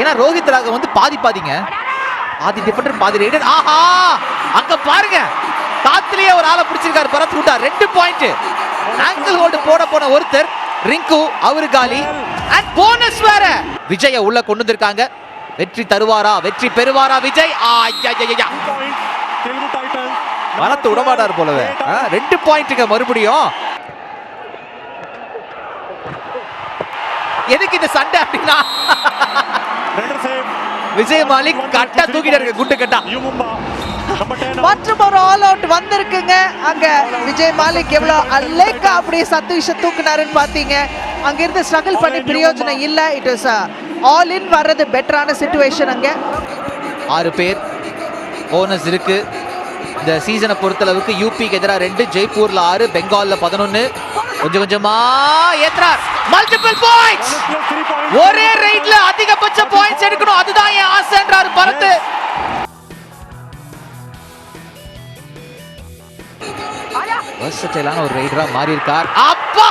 ஏன்னா ரோஹித் ராக வந்து பாதி பாதிங்க. பாதி டிஃபெண்டர் பாதி ரைடர் ஆஹா! அங்க பாருங்க. காத்துலயே ஒரு ஆளை பிடிச்சிருக்காரு. பரத் கூட்டா ரெண்டு பாயிண்ட் ஆங்கிள் ஹோல்டு போட போன ஒருத்தர் ரிங்கு அவரு காலி அண்ட் போனஸ் வேற. விஜய உள்ள கொண்டு வந்திருக்காங்க. வெற்றி தருவாரா? வெற்றி பெறுவாரா விஜய்? மனத்து விடமாட்டார் போலவே. ரெண்டு பாயிண்ட்டுங்க மறுபடியும். எதுக்கு இந்த சண்டை அப்படின்னா? விஜய் மாலிக் கட்டா தூக்கிட்டாரு குட்டு கட்டா. மற்றும் ஒரு ஆல் அவுட் வந்திருக்குங்க. அங்க விஜய் மாலிக் எவ்வளவு அலேக்கா அப்படியே சத்து விஷயம் தூக்குனாருன்னு பாத்தீங்க அங்கிருந்து ஸ்ட்ரகிள் பண்ணி பிரயோஜனம் இல்ல. இட் இஸ் ஆல் இன் வர்றது பெட்டரான சுச்சுவேஷன் அங்க. ஆறு பேர். போனஸ் இருக்கு. இந்த சீசனை பொறுத்த அளவுக்கு யூபிக்கு எதிராக ரெண்டு ஜெய்ப்பூர்ல ஆறு பெங்கால்ல பதினொன்னு. கொஞ்சம் கொஞ்சமா ஏத்துறார். மல்டிபிள் பாயிண்ட்ஸ் ஒரே ரைட்ல அதிகபட்ச பாயிண்ட்ஸ் எடுக்கணும். அதுதான் என் ஆசைன்றார் பரத். வர்சட்டைலான ஒரு ரைடரா மாறி இருக்கார் அப்பா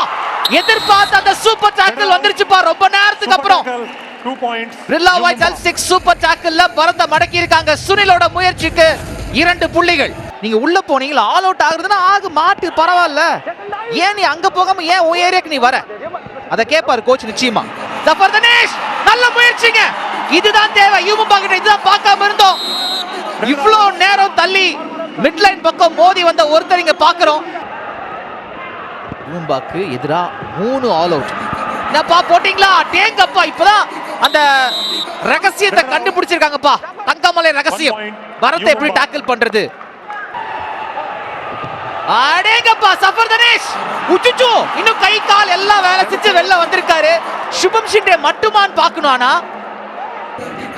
எதிர்பார்த்த அந்த சூப்பர் டாக்கிள் வந்துருச்சுப்பா. ரொம்ப நேரத்துக்கு அப்புறம். பிர்லா வாய்ச்சால் சிக்ஸ் சூப்பர் டாக்கிள்ல பரந்த மடக்கி சுனிலோட முயற்சிக்கு இரண்டு புள்ளிகள். நீங்க உள்ள போனீங்களா? ஆல் அவுட் ஆகுறதுன்னா ஆகு மாட்டு பரவாயில்ல. ஏன் நீ அங்க போகாம ஏன் உன் நீ வர? அதை கேட்பாரு கோச் நிச்சயமா. ஜஃபர் தனேஷ் நல்ல முயற்சிங்க. இதுதான் தேவை. யூமம்பா கிட்ட இதுதான் பார்க்காம இருந்தோம். இவ்ளோ நேரம் தள்ளி மிட்லைன் பக்கம் மோதி வந்த ஒருத்தர் இங்க பாக்குறோம் யூம்பாக்கு எதிரா மூணு ஆல் அவுட் என்னப்பா போட்டீங்களா? டேங்கப்பா இப்பதான் அந்த ரகசியத்தை கண்டுபிடிச்சிருக்காங்கப்பா. தங்கமலை ரகசியம். வரத்தை எப்படி டாக்கிள் பண்றது? அடேங்கப்பா சஃபர் தனேஷ். உச்சுச்சு இன்னும் கை கால் எல்லாம் அடிச்சு வெளில வந்திருக்காரு. சுபம் ஷிண்டே மட்டுமான்னு பார்க்கணும்னா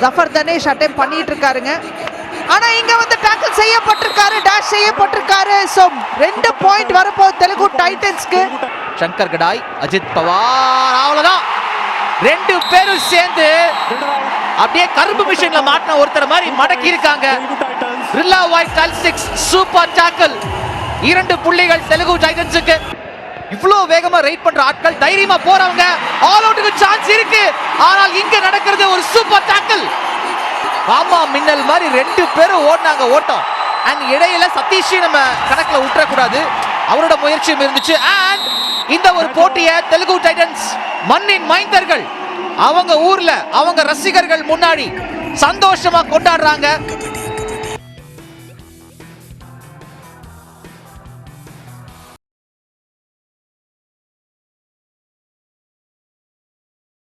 ஜஃபர் தனேஷ் அட்டைம் பண்ணிட்டு இருக்காருங்க ஆனா இங்க வந்து டேக்கிள் செய்யப்பட்டிருக்காரு டேஷ் செய்யப்பட்டிருக்காரு. சோ ரெண்டு பாயிண்ட் வரப்போ தெலுங்கு டைட்டன்ஸ்க்கு சங்கர் கடாய் அஜித் பவார் அவ்வளவுதான். ரெண்டு பேரும் சேர்ந்து அப்படியே கருப்பு மிஷின்ல மாட்டின ஒருத்தர் மாதிரி மடக்கி இருக்காங்க. பிர்லா வாய் கால் சிக்ஸ் சூப்பர் டாக்கல் இரண்டு புள்ளிகள் தெலுங்கு டைட்டன்ஸுக்கு இவ்வளோ வேகமா ரைட் பண்ற ஆட்கள் தைரியமா போறவங்க. ஆல் அவுட்டுக்கு சான்ஸ் இருக்கு. ஆனால் இங்க நடக்கிறது ஒரு சூப்பர் டாக்கிள் ஆமா மின்னல் மாதிரி ரெண்டு பேரும் ஓடினாங்க ஓட்டம். அண்ட் இடையில சதீஷ் நம்ம கணக்கில் விட்டுறக்கூடாது அவரோட முயற்சியும் இருந்துச்சு. அண்ட் இந்த ஒரு போட்டியை தெலுங்கு டைட்டன்ஸ் மண்ணின் மைந்தர்கள் அவங்க ஊர்ல அவங்க ரசிகர்கள் முன்னாடி சந்தோஷமா கொண்டாடுறாங்க.